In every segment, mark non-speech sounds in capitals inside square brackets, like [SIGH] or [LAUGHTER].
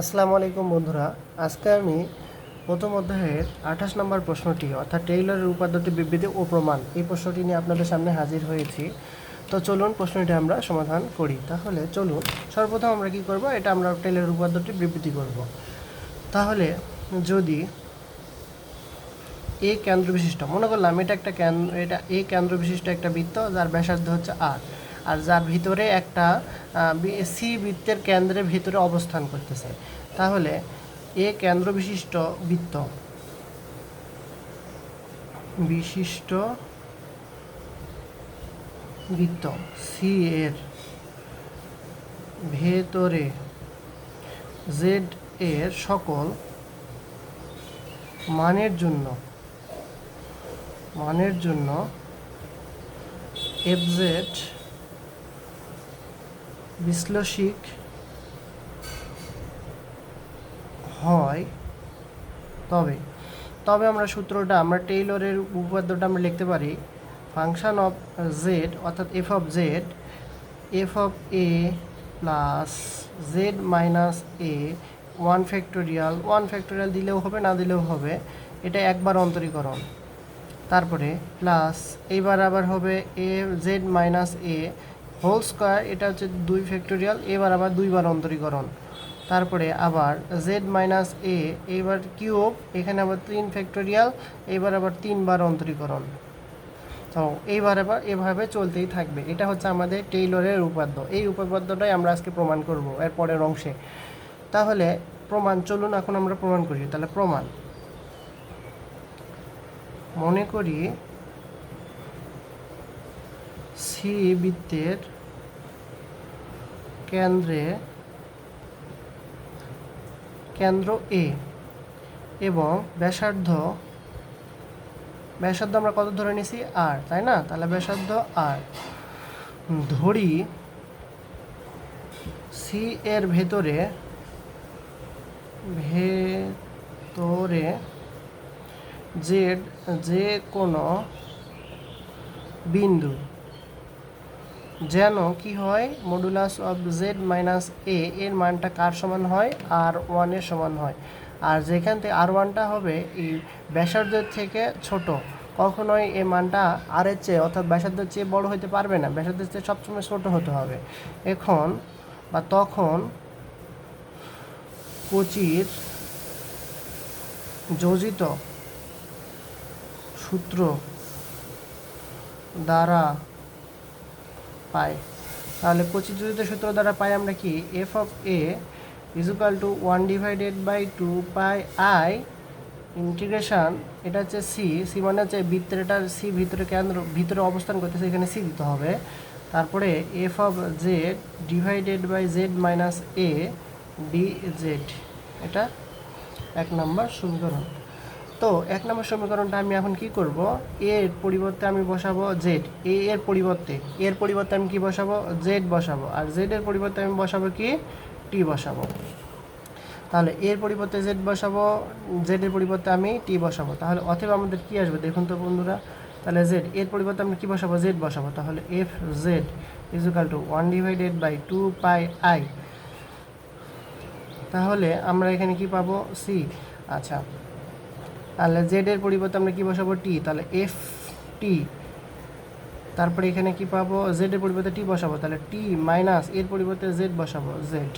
আসসালামু আলাইকুম বন্ধুরা, আজকে আমি প্রথম অধ্যায়ের আঠাশ নম্বর প্রশ্নটি, অর্থাৎ টেইলরের উপাদ্যটি বিবৃতি ও প্রমাণ, এই প্রশ্নটি নিয়ে আপনাদের সামনে হাজির হয়েছি। তো চলুন প্রশ্নটি আমরা সমাধান করি। তাহলে চলুন, সর্বপ্রথম আমরা কি করব? এটা আমরা টেইলরের উপাদ্যটি বিবৃতি করব। তাহলে যদি এ কেন্দ্র বিশিষ্ট, মনে করলাম এটা একটা কেন্দ্র এটা এ কেন্দ্র বিশিষ্ট একটা বৃত্ত, যার ব্যাসার্ধ হচ্ছে আর। আর যার ভিতরে একটা সি বৃত্তের কেন্দ্রের ভিতরে অবস্থান করতেছে। তাহলে এ কেন্দ্র বিশিষ্ট বৃত্ত বিশিষ্ট বৃত্ত, সি এর ভেতরে জেড এর সকল মানের জন্য মানের জন্য এফজেড বিশ্লেষিক হয়। তবে তবে আমরা সূত্রটা, আমরা টেইলরের উপপাদ্যটা আমরা লিখতে পারি, ফাংশন অফ জেড অর্থাৎ F of Z F of A plus Z minus A one factorial one factorial দিলেও হবে, না দিলেও হবে, এটা একবার অন্তরীকরণ। তারপরে প্লাস এইবার আবার হবে A Z minus A whole square, এটা হচ্ছে দুই ফ্যাক্টোরিয়াল, এবার আবার দুইবার অন্তরীকরণ। তারপরে আবার জেড মাইনাস এ এইবার কিউব, এখানে আবার তিন ফ্যাক্টোরিয়াল, এবার আবার তিনবার অন্তরীকরণ। তো এইবার আবার এভাবে চলতেই থাকবে। এটা হচ্ছে আমাদের টেইলরের উপাদ্য এই উপপাদ্যটাই আমরা আজকে প্রমাণ করব এর পরের অংশে। তাহলে প্রমাণ, চলুন এখন আমরা প্রমাণ করি। তাহলে প্রমাণ। মনে করি, সি বৃত্তের কেন্দ্রে কেন্দ্র এ এবং ব্যাসার্ধ ব্যাসার্ধ আমরা কত ধরে নিছি? আর তাই না? তাহলে ব্যাসার্ধ আর ধরি সি এর ভেতরে ভেতরে জেড যে কোনো বিন্দু যেন কি হয় modulus of Z minus A এর মানটা কার সমান হয়? আর ওয়ানের সমান হয়। আর যেখান থেকে আর ওয়ানটা হবে, এই ব্যাসার্ধের থেকে ছোট। কখনোই এই মানটা আর এর চেয়ে, অর্থাৎ ব্যাসার্ধের চেয়ে বড় হতে পারবে না। ব্যাসার্ধের চেয়ে সবসময় ছোট হতে হবে। এখন বা তখন কোচির যোজিত সূত্র দ্বারা পাই। তাহলে কচিযোজিত সূত্র দ্বারা পাই আমরা কি? F of A equal to one divided by two pi I integration এটা হচ্ছে সি সি মানে হচ্ছে বৃত্তের, এটা সি ভিতরে কেন্দ্র, ভিতরে অবস্থান করতেছে, এখানে সি দিতে হবে। তারপরে F of Z divided by Z minus A D Z এটা এক নম্বর সমীকরণ। তো এক নম্বর সমীকরণটা আমি এখন কি করব? এর পরিবর্তে আমি বসাবো জেড এ এর পরিবর্তে এর পরিবর্তে আমি কি বসাবো? জেড বসাবো। আর জেড এর পরিবর্তে আমি বসাবো কি? টি বসাবো। তাহলে এর পরিবর্তে জেড বসাবো জেড এর পরিবর্তে আমি টি বসাবো। তাহলে অথবা আমাদের কি আসবে? দেখুন তো বন্ধুরা, তাহলে জেড এর পরিবর্তে আমরা কি বসাবো? জেড বসাবো। তাহলে F Z equal to one divided by two pi I তাহলে আমরা এখানে কি পাবো? সি আচ্ছা তাহলে জেড এর পরিবর্তে আমরা কি বসাবো? টি তাহলে এফ টি তারপরে এখানে কি পাবো? জেড এর পরিবর্তে টি বসাবো। তাহলে টি মাইনাস এর পরিবর্তে জেড বসাবো জেড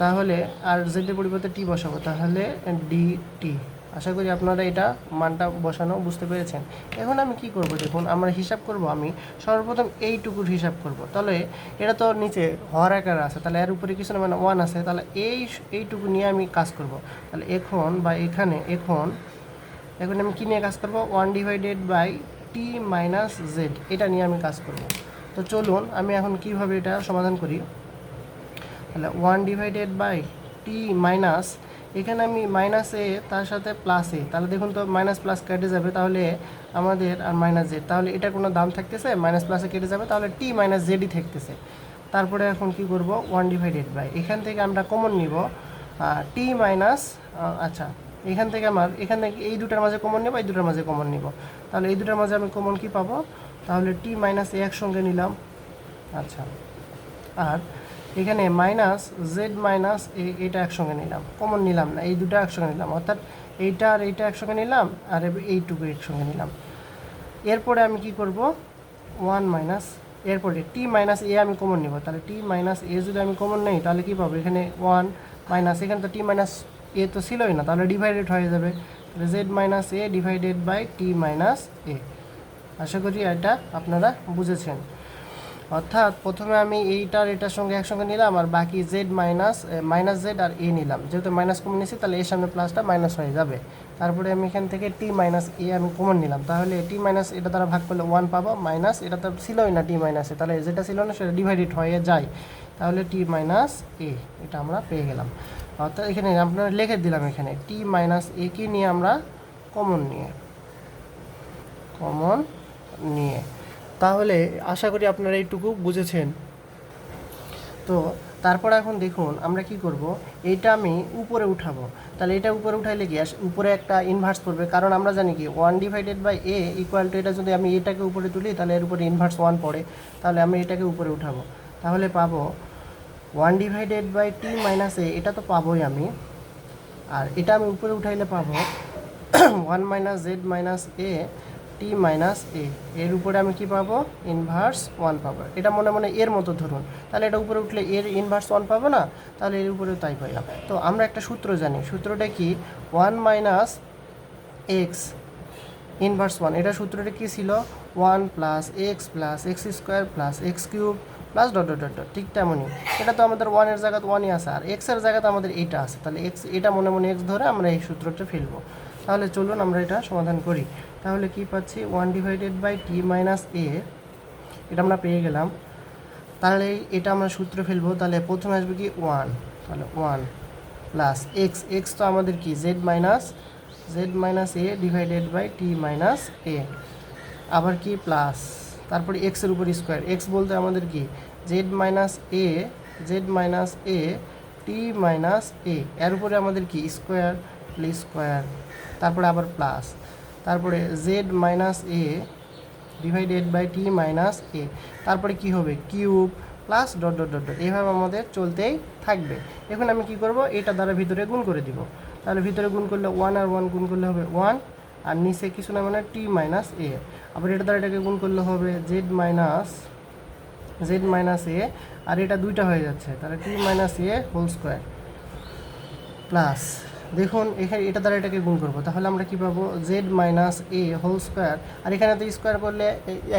তাহলে আর জেড এর পরিবর্তে টি বসাবো। তাহলে ডি টি আশা করি আপনারা এটা মানটা বসানো বুঝতে পেরেছেন। এখন আমি কি করব দেখুন, আমরা হিসাব করব আমি, সর্বপ্রথম এইটুকুর হিসাব করব। তাহলে এটা তো নিচে হর আকার আছে, তাহলে এর উপরে কিছু না মানে ওয়ান আছে, তাহলে এই এইটুকু নিয়ে আমি কাজ করব। তাহলে এখন বা এখানে, এখন এখন আমি কী নিয়ে কাজ করব? One divided by T minus Z এটা নিয়ে আমি কাজ করব। তো চলুন, আমি এখন কীভাবে এটা সমাধান করি? তাহলে one divided by T minus এখানে আমি মাইনাস এ তার সাথে প্লাস এ তাহলে দেখুন তো মাইনাস প্লাস কেটে যাবে, তাহলে আমাদের আর মাইনাস জেড তাহলে এটার কোনো দাম থাকতেছে? মাইনাস প্লাসে কেটে যাবে, তাহলে টি মাইনাস জেডই থাকতেছে। তারপরে এখন কি করব? ওয়ান ডিভাইডেড বাই এখান থেকে আমরা কমন নিব। টি মাইনাস আচ্ছা এখান থেকে আমার, এখান থেকে এই দুটার মাঝে কমন নেব, এই দুটার মাঝে কমন নিব। তাহলে এই দুটার মাঝে আমি কমন কি পাবো? তাহলে টি মাইনাস এ একসঙ্গে নিলাম। আচ্ছা আর এখানে মাইনাস জেড মাইনাস এটা একসঙ্গে নিলাম। কমন নিলাম না, এই দুটো একসঙ্গে নিলাম। অর্থাৎ এইটা আর এইটা একসঙ্গে নিলাম, আর এইটুকু একসঙ্গে নিলাম। এরপরে আমি কি করব? ওয়ান মাইনাস এরপরে টি মাইনাস এ আমি কমন নিব। তাহলে টি মাইনাস এ যদি আমি কমন নেই, তাহলে কী পাবো? এখানে ওয়ান মাইনাস এখানে তো টি মাইনাস এ তো ছিলই না, তাহলে ডিভাইডেড হয়ে যাবে। তাহলে Z minus A divided by T minus A আশা করি এটা আপনারা বুঝেছেন। অর্থাৎ প্রথমে আমি এইটার, এটার সঙ্গে একসঙ্গে নিলাম আর বাকি জেড মাইনাস মাইনাস জেড আর এ নিলাম। যেহেতু মাইনাস কমন নিয়েছি, তাহলে এর সামনে প্লাসটা মাইনাস হয়ে যাবে। তারপরে আমি এখান থেকে টি মাইনাস এ আমি কমন নিলাম। তাহলে টি মাইনাস এটা দ্বারা ভাগ করলে ওয়ান পাবো মাইনাস এটা তো ছিলই না টি মাইনাসে তাহলে যেটা ছিল না, সেটা ডিভাইডেড হয়ে যায়। তাহলে টি মাইনাস এ এটা আমরা পেয়ে গেলাম। অর্থাৎ এখানে আপনারা লিখে দিলাম এখানে টি মাইনাস এ কে নিয়ে আমরা কমন নিয়ে কমন নিয়ে। তাহলে আশা করি আপনারা এইটুকু বুঝেছেন। তো তারপর এখন দেখুন, আমরা কি করব? এটা আমি উপরে উঠাবো। তাহলে এটা উপরে উঠাইলে কি? উপরে একটা ইনভার্স পড়বে। কারণ আমরা জানি কি one divided by A equal to এটা যদি আমি এটাকে উপরে তুলি, তাহলে এর উপরে ইনভার্স ওয়ান পড়ে। তাহলে আমি এটাকে উপরে উঠাবো। তাহলে পাবো one divided by T minus A এটা তো পাবোই আমি। আর এটা আমি উপরে উঠাইলে পাবো one minus Z minus A T minus A এর উপরে আমি কি পাবো? ইনভার্স ওয়ান পাবো। এটা মনে মনে এর মতো ধরুন। তাহলে এটা উপরে উঠলে এর ইনভার্স ওয়ান পাবো না? তাহলে এর উপরেও তাই পাইলাম তো আমরা একটা সূত্র জানি। সূত্রটা কি? One minus X inverse one এটা সূত্রটা কী ছিল? One plus X plus X square plus X cube plus dot dot dot ঠিক তেমনই। এটা তো আমাদের ওয়ানের জায়গাতে ওয়ানই আছে। আর এক্সের জায়গাতে আমাদের এইটা আছে। তাহলে এক্স এটা মনে মনে এক্স ধরে আমরা এই সূত্রটা ফেলব। তাহলে চলুন আমরা এটা সমাধান করি। তাহলে কি পাচ্ছি? One divided by T minus A এটা আমরা পেয়ে গেলাম। তাহলে এটা আমরা সূত্র ফেলব, তাহলে প্রথমে আসবে কি? ওয়ান তাহলে ওয়ান প্লাস এক্স এক্স তো আমাদের কি? Z minus Z minus A divided by T minus A আবার কি? প্লাস তারপরে এক্সের উপর স্কোয়ার এক্স বলতে আমাদের কি? Z minus A Z minus A T minus A এর উপরে আমাদের কি? স্কোয়ার প্লি স্কোয়ার তারপরে আবার প্লাস তারপরে Z minus A divided by T minus A তারপরে কি হবে? Cube plus dot dot dot dot এইভাবে আমাদের চলতেই থাকবে। এখন আমি কি করব? এটা দ্বারা ভিতরে গুণ করে দিব। তাহলে ভিতরে গুণ করলে ওয়ান আর ওয়ান গুণ করলে হবে ওয়ান আর নিচে কিছু না মানে টি মাইনাস এ আবার এটা দ্বারা এটাকে গুণ করলে হবে Z minus Z minus A আর এটা দুইটা হয়ে যাচ্ছে। তাহলে T minus A whole square plus দেখুন, এখানে এটা দ্বারা এটাকে গুণ করব। তাহলে আমরা কি পাবো? Z minus A whole square আর এখানে তো স্কোয়ার করলে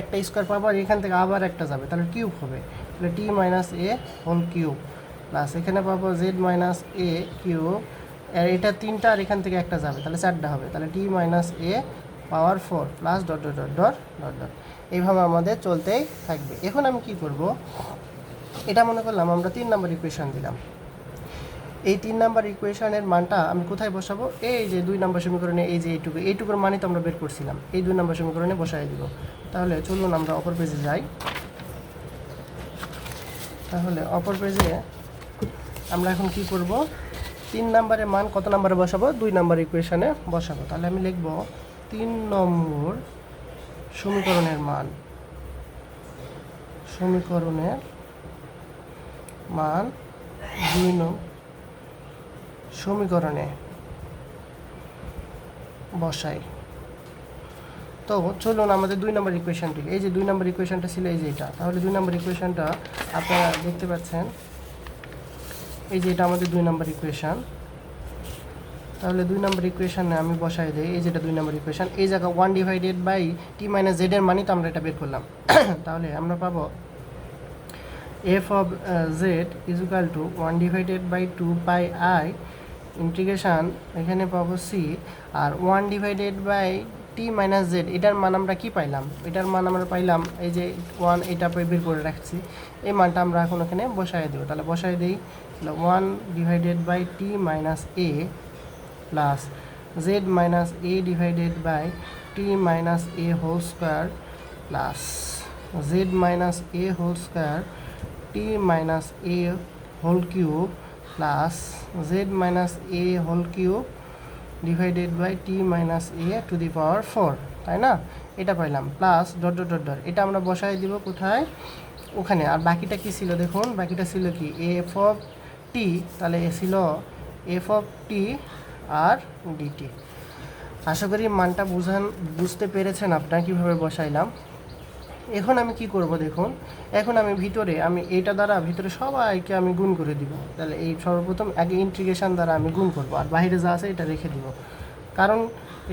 একটা স্কোয়ার পাবো আর এখান থেকে আবার একটা যাবে। তাহলে কিউব হবে। তাহলে T minus A whole cube plus এখানে পাবো জেড মাইনাস এ কিউব আর এটা তিনটা আর এখান থেকে একটা যাবে। তাহলে চারটা হবে। তাহলে T minus A power four plus dot dot dot dot dot dot এইভাবে আমাদের চলতেই থাকবে। এখন আমি কি করব? এটা মনে করলাম, আমরা তিন নম্বর ইকুয়েশন দিলাম। এই তিন নাম্বার ইকুয়েশনের মানটা আমি কোথায় বসাবো? এই যে দুই নাম্বার সমীকরণে এই যে এইটুকু, এইটুকুর মানই তো আমরা বের করছিলাম। এই দুই নাম্বার সমীকরণে বসাই দিব। তাহলে চলুন আমরা অপর পেজে যাই। তাহলে অপর পেজে আমরা এখন কি করব? তিন নম্বরের মান কত নাম্বারে বসাবো? দুই নাম্বার ইকুয়েশনে বসাবো। তাহলে আমি লিখব তিন নম্বর সমীকরণের মান। সমীকরণের মান দুই নম্বর সমীকরণে বসাই। তো চলুন আমাদের দুই নম্বর ইকুয়েশনটি এই যে দুই নম্বর ইকুয়েশনটা ছিল এই যে এটা। তাহলে দুই নম্বর ইকুয়েশনটা আপনারা দেখতে পাচ্ছেন, এই যে এটা আমাদের দুই নম্বর ইকুয়েশন তাহলে দুই নম্বর ইকুয়েশনে আমি বসাই দিই, এই যেটা দুই নম্বর ইকুয়েশান এই জায়গা one divided by T minus Z এর মানই তো আমরা এটা বের করলাম। [COUGHS] তাহলে আমরা পাবো F of Z is equal to one divided by two pi I integration এখানে পাবো C R one divided by T minus Z এটার মান আমরা কি পাইলাম? এটার মান আমরা পাইলাম এই যে ওয়ান এটা বের করে রাখছি। এই মানটা আমরা এখন এখানে বসাই দেবো। তাহলে বসাই দিই, তাহলে one divided by T minus A plus Z minus A divided by T minus A whole square plus Z minus A whole square T minus A whole cube plus Z minus A whole cube divided by T minus A to the power four তাই না? এটা পাইলাম plus dot dot dot dot এটা আমরা বসাই দিব কোথায়? ওখানে, আর বাকিটা কি ছিল দেখুন, বাকিটা ছিল কি? এফ অফ টি তাহলে এ ছিল এফ অফ টি আর ডিটি আশা করি মানটা বুঝান, বুঝতে পেরেছেন আপনারা কীভাবে বসাইলাম। এখন আমি কি করব দেখুন? এখন আমি ভিতরে, আমি এটা দ্বারা ভিতরে সবাইকে আমি গুণ করে দিব। তাহলে এই সর্বপ্রথম আগে ইন্টিগ্রেশন দ্বারা আমি গুণ করব, আর বাইরে যা আছে এটা রেখে দিব। কারণ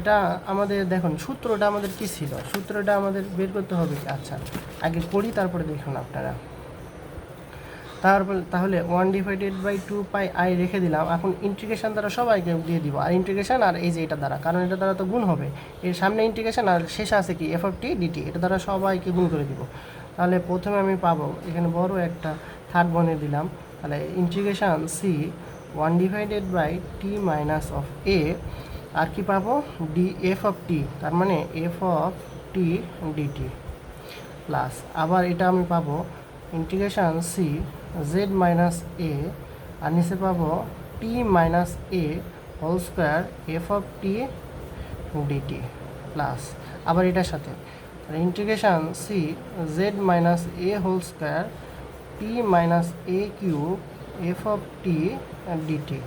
এটা আমাদের, দেখুন, সূত্রটা আমাদের কি ছিল? সূত্রটা আমাদের বের করতে হবে। আচ্ছা আগে পড়ি, তারপরে দেখুন আপনারা। তারপর তাহলে one divided by two pi I রেখে দিলাম। এখন ইন্টিগ্রেশন দ্বারা সবাইকে দিয়ে দিব। আর ইন্টিগ্রেশন আর এই যে এটা দ্বারা। কারণ এটা দ্বারা তো গুণ হবে। এর সামনে ইন্টিগ্রেশন আর শেষে আছে কি? এফ টি ডিটি এটা দ্বারা সবাইকে গুণ করে দিব। তাহলে প্রথমে আমি পাবো, এখানে বড় একটা থার্ড বনে দিলাম। তাহলে integration C one divided by T minus of A আর কি পাবো? ডি এফ অফ টি তার মানে F of T D T plus আবার এটা আমি পাবো। Integration C Z minus A আর নিচে পাবো T minus A whole square F of T D T plus আবার এটার সাথে। Integration C Z minus A whole square T minus A cube F of T D T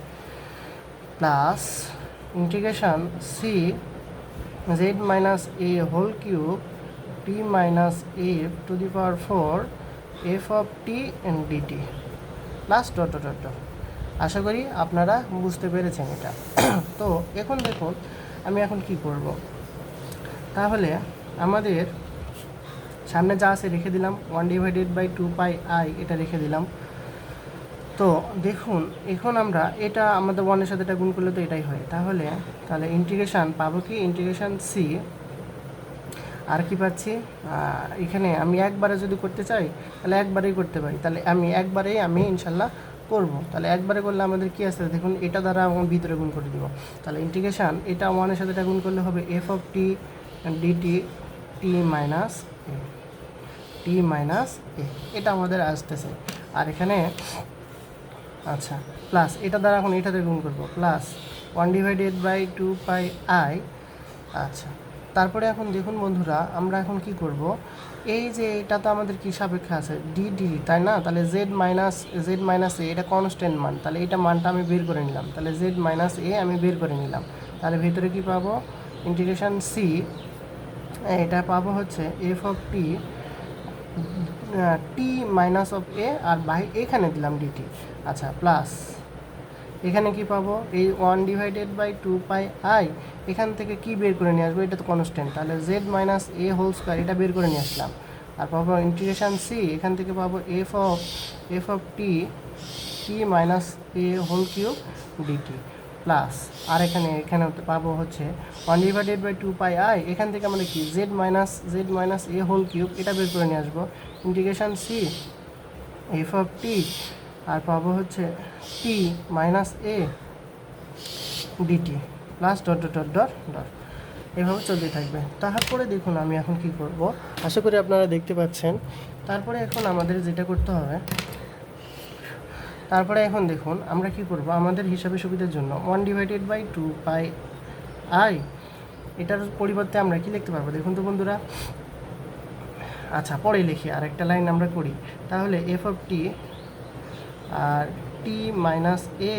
plus integration C Z minus A whole cube T minus A to the power four F of T and D T plus dot dot dot. আশা করি আপনারা বুঝতে পেরেছেন এটা। [COUGHS] তো এখন দেখুন, আমি এখন কি করব। তাহলে আমাদের সামনে যা আছে রেখে দিলাম one divided by two pi I এটা রেখে দিলাম। তো দেখুন, এখন আমরা এটা আমাদের ওয়ানের সাথে এটা গুণ করলে তো এটাই হয়। তাহলে তাহলে ইন্টিগ্রেশন পাবো কি? ইন্টিগ্রেশন সি আর কি পাচ্ছি? এখানে আমি একবারে যদি করতে চাই, তাহলে একবারেই করতে পারি। তাহলে আমি একবারেই আমি ইনশাল্লাহ করব। তাহলে একবারে করলে আমাদের কি আছে? দেখুন, এটা দ্বারা আমার ভিতরে গুণ করে দিব। তাহলে ইন্টিগ্রেশন এটা ওয়ানের সাথে এটা গুণ করলে হবে f of t dt t minus a t minus a এটা আমাদের আসতেছে। আর এখানে আচ্ছা প্লাস এটা দ্বারা এখন এটাতে গুণ করব। Plus one divided by two pi i আচ্ছা। তারপরে এখন দেখুন বন্ধুরা, আমরা এখন কি করব? এই যে এটা তো আমাদের কি সাপেক্ষে আছে? ডি ডি তাই না? তাহলে z minus z minus a এটা কনস্ট্যান্ট মান। তাহলে এটা মানটা আমি বের করে নিলাম। তাহলে জেড মাইনাস এ আমি বের করে নিলাম। তাহলে ভেতরে কি পাবো? ইন্টিগ্রেশন সি এটা পাবো হচ্ছে f of t t minus of a R by এখানে দিলাম ডিটি আচ্ছা প্লাস এখানে কি পাবো? এই one divided by two pi i এখান থেকে কি বের করে নিয়ে আসব? এটা তো কনস্ট্যান্ট তাহলে z minus a whole square এটা বের করে নিয়ে আসলাম। আর পাবো ইন্টিগ্রেশন সি এখান থেকে পাবো f of f of t t minus a whole cube dt plus আর এখানে এখানে পাবো হচ্ছে one divided by two pi i এখান থেকে আমরা কি z minus z minus a whole cube এটা বের করে নিয়ে আসব। Integration c f of t আর পাবো হচ্ছে t minus a dt plus dot dot dot dot dot এভাবে চলতে থাকবে। তারপরে দেখুন আমি এখন কি করব। আশা করি আপনারা দেখতে পাচ্ছেন। তারপরে এখন আমাদের যেটা করতে হবে, তারপরে এখন দেখুন আমরা কি করব। আমাদের হিসাবে সুবিধার জন্য one divided by two pi i এটার পরিবর্তে আমরা কি লিখতে পারব? দেখুন তো বন্ধুরা। আচ্ছা পরে লিখি আর একটা লাইন আমরা করি। তাহলে এফ অফ টি আর টি মাইনাস এ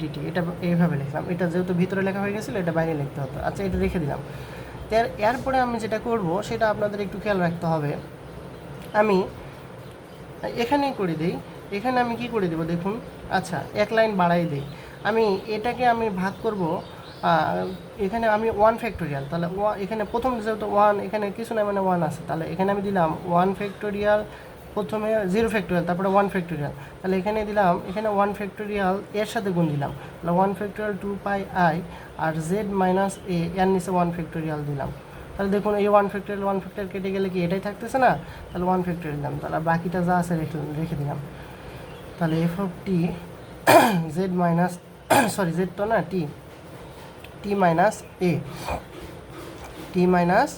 ডিটি এটা এইভাবে লিখলাম। এটা যেহেতু ভিতরে লেখা হয়ে গেছিল, এটা বাইরে লিখতে হতো। আচ্ছা এটা রেখে দিলাম। এর এরপরে আমি যেটা করব, সেটা আপনাদের একটু খেয়াল রাখতে হবে। আমি এখানেই করে দিই। এখানে আমি কি করে দেবো, দেখুন। আচ্ছা এক লাইন বাড়াই দিই। আমি এটাকে আমি ভাগ করব এখানে আমি ওয়ান ফ্যাক্টোরিয়াল তাহলে এখানে প্রথম যেহেতু ওয়ান এখানে কিছু না মানে ওয়ান আছে। তাহলে এখানে আমি দিলাম ওয়ান ফ্যাক্টোরিয়াল প্রথমে জিরো ফ্যাক্টোরিয়াল তারপরে ওয়ান ফ্যাক্টোরিয়াল তাহলে এখানে দিলাম, এখানে ওয়ান ফ্যাক্টোরিয়াল এর সাথে গুণ দিলাম। তাহলে one factorial two pi i R z minus এ এর নিচে ওয়ান ফ্যাক্টোরিয়াল দিলাম। তাহলে দেখুন, এই ওয়ান ফ্যাক্টোরিয়াল ওয়ান ফ্যাক্টোরিয়াল কেটে গেলে কি এটাই থাকতেছে না? তাহলে ওয়ান ফ্যাক্টোরিয়াল দিলাম। তাহলে বাকিটা যা আছে রেখে রেখে দিলাম। তাহলে f of t z minus sorry z তো না টি টি মাইনাস এ টি মাইনাস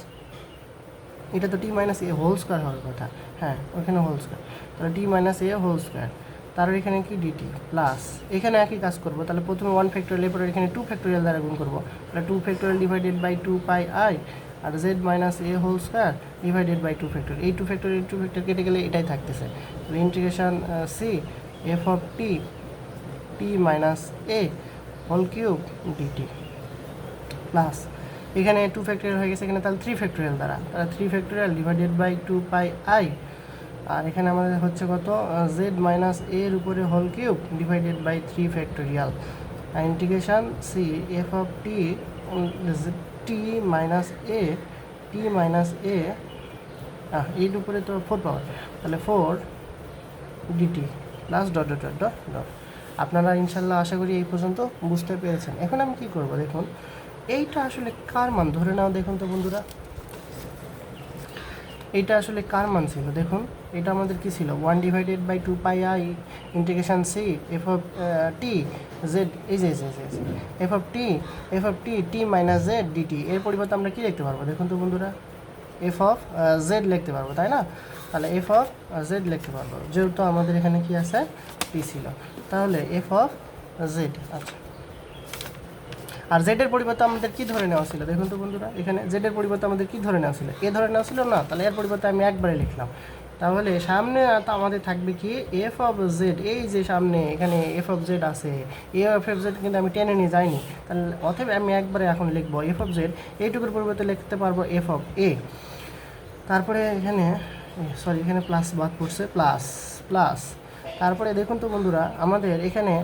এটা তো t minus a whole square হওয়ার কথা। হ্যাঁ ওইখানে হোল স্কোয়ার তাহলে t minus a whole square তার এখানে কি ডিটি প্লাস এখানে একই কাজ করব। তাহলে প্রথমে ওয়ান ফ্যাক্টোরিয়াল এরপরে এখানে টু ফ্যাক্টোরিয়াল দ্বারা গুণ করব। তাহলে two factorial divided by two pi i R z minus a whole square divided by two factor এই টু ফ্যাক্টর এই টু ফ্যাক্টর কেটে গেলে এটাই থাকতেছে। তাহলে integration c f of t t minus a whole cube dt plus এখানে two factorial হয়ে গেছে, এখানে তাহলে থ্রি ফ্যাক্টরিয়াল দ্বারা। তাহলে three factorial divided by two pi i আর এখানে আমাদের হচ্ছে কত? জেড মাইনাস এর উপরে whole cube divided by three factorial integration c f of t t minus a t minus a এর উপরে তো ফোর পাওয়ার তাহলে four dt plus dot dot dot dot dot আপনারা ইনশাল্লাহ আশা করি এই পর্যন্ত বুঝতে পেরেছেন। এখন আমি কি করব? দেখুন এইটা আসলে কার মান? ধরে নাও দেখুন তো বন্ধুরা। এইটা আসলে কার মান ছিল? দেখুন, এটা আমাদের কি ছিল? One divided by two pi i integration c f of t z এই যে f of t f of t t minus z dt এর পরিবর্তে আমরা কি লিখতে পারব? দেখুন তো বন্ধুরা এফ অফ জেড লিখতে পারব, তাই না? তাহলে এফ অফ জেড লিখতে পারব। যেহেতু আমাদের এখানে কি আছে? টি ছিল। তাহলে এফ অফ জেড আচ্ছা। আর জেডের পরিবর্তে আমাদের কি ধরে নেওয়া ছিল? দেখুন তো বন্ধুরা, এখানে জেডের পরিবর্তে আমাদের কি ধরে নেওয়া ছিল? এ ধরে নেওয়া ছিল না, তাহলে এর পরিবর্তে আমি একবারে লিখলাম। তাহলে সামনে তো আমাদের থাকবে কি? এফ অফ জেড এই যে সামনে এখানে এফ অফ জেড আছে এ এফ এফ জেড কিন্তু আমি টেনে নিয়ে যাইনি। তাহলে অথবা আমি একবারে এখন লিখব এফ অফ জেড এইটুকুর পরিবর্তে লিখতে পারব এফ অফ এ তারপরে এখানে সরি এখানে প্লাস বাদ পড়ছে প্লাস প্লাস তারপরে দেখুন তো বন্ধুরা, আমাদের এখানে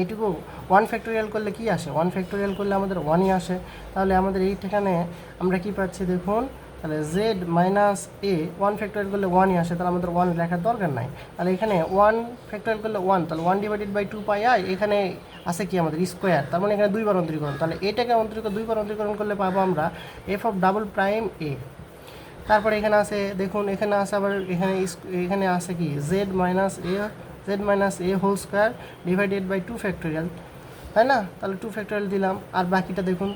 এইটুকু ওয়ান ফ্যাক্টোরিয়াল করলে কি আসে? ওয়ান ফ্যাক্টোরিয়াল করলে আমাদের ওয়ানই আসে। তাহলে আমাদের এইখানে আমরা কি পাচ্ছি দেখুন? তাহলে z minus a one factorial করলে ওয়ানই আসে, তাহলে আমাদের ওয়ান লেখার দরকার নাই। তাহলে এখানে ওয়ান ফ্যাক্টোরিয়াল করলে ওয়ান তাহলে one divided by two pi i এখানে আছে কি আমাদের স্কোয়ার তার মানে এখানে দুইবার অন্তরীকরণ। তাহলে এটাকে অন্তরীকরণ দুইবার অন্তরীকরণ করলে পাবো আমরা f of double prime a তারপরে এখানে আছে দেখুন, এখানে আছে আবার এখানে এখানে আছে কি? Z minus a z minus a whole square divided by two factorial তাই না? তাহলে টু ফ্যাক্টোরিয়াল দিলাম। আর বাকিটা দেখুন,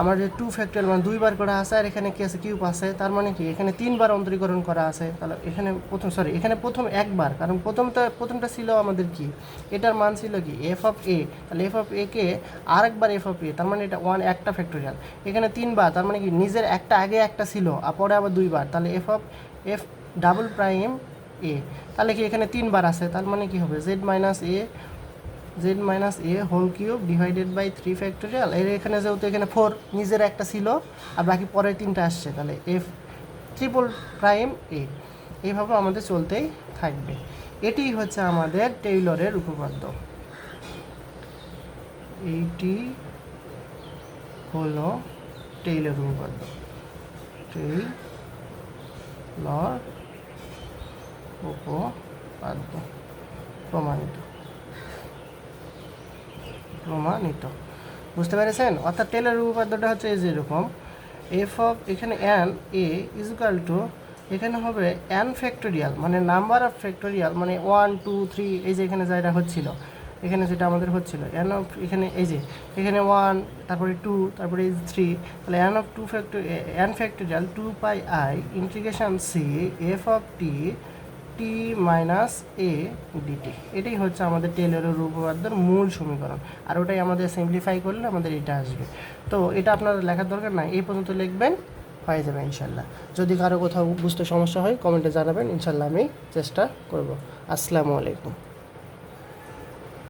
আমার যে টু ফ্যাক্টোরিয়াল মানে দুইবার করা আছে, আর এখানে কি আছে? কিউব আছে। তার মানে কি? এখানে তিনবার অন্তরীকরণ করা আছে। তাহলে এখানে প্রথম সরি এখানে প্রথম একবার, কারণ প্রথমটা প্রথমটা ছিল আমাদের কি? এটার মান ছিল কি? এফ অফ এ তাহলে এফ অফ এ কে আরেকবার এফ অফ এ তার মানে এটা ওয়ান একটা ফ্যাক্টোরিয়াল এখানে তিনবার, তার মানে কি? নিজের একটা, আগে একটা ছিল, আর পরে আবার দুইবার। তাহলে f of f double prime a তাহলে কি এখানে তিনবার আছে? তার মানে কি হবে? Z minus a z minus a whole cube divided by three factorial এর এখানে যেহেতু এখানে ফোর নিজের একটা ছিল, আর বাকি পরের তিনটা আসছে, তাহলে এফ ট্রিপল প্রাইম এ এইভাবে আমাদের চলতেই থাকবে। এটি হচ্ছে আমাদের টেইলরের উপপাদ্য। এইটি হলো টেইলর উপপাদ্য। টেইলর উপপাদ্য প্রমাণিত। প্রমাণিত। বুঝতে পেরেছেন? অর্থাৎ টেলের উপপাদ্যটা হচ্ছে এই যে এরকম। এফ অফ এখানে এন এ ইজুকাল টু এখানে হবে এন ফ্যাক্টোরিয়াল মানে নাম্বার অফ ফ্যাক্টোরিয়াল মানে ওয়ান টু থ্রি এই যে এখানে যেটা হচ্ছিল, এখানে যেটা আমাদের হচ্ছিল এন অফ এখানে এই যে, এখানে ওয়ান তারপরে টু তারপরে থ্রি তাহলে n of two factor n factorial two pi i integration c f of t t minus a dt এটাই হচ্ছে আমাদের টেলরের উপপাদ্যের মূল সমীকরণ। আর ওটাই আমাদের সিম্পলিফাই করলে আমাদের এটা আসবে। তো এটা আপনার লেখার দরকার নাই, এই পর্যন্ত লিখবেন, হয়ে যাবে ইনশাল্লাহ। যদি কারও কোথাও বুঝতে সমস্যা হয় কমেন্টে জানাবেন, ইনশাল্লাহ আমি চেষ্টা করব। আসসালামু আলাইকুম।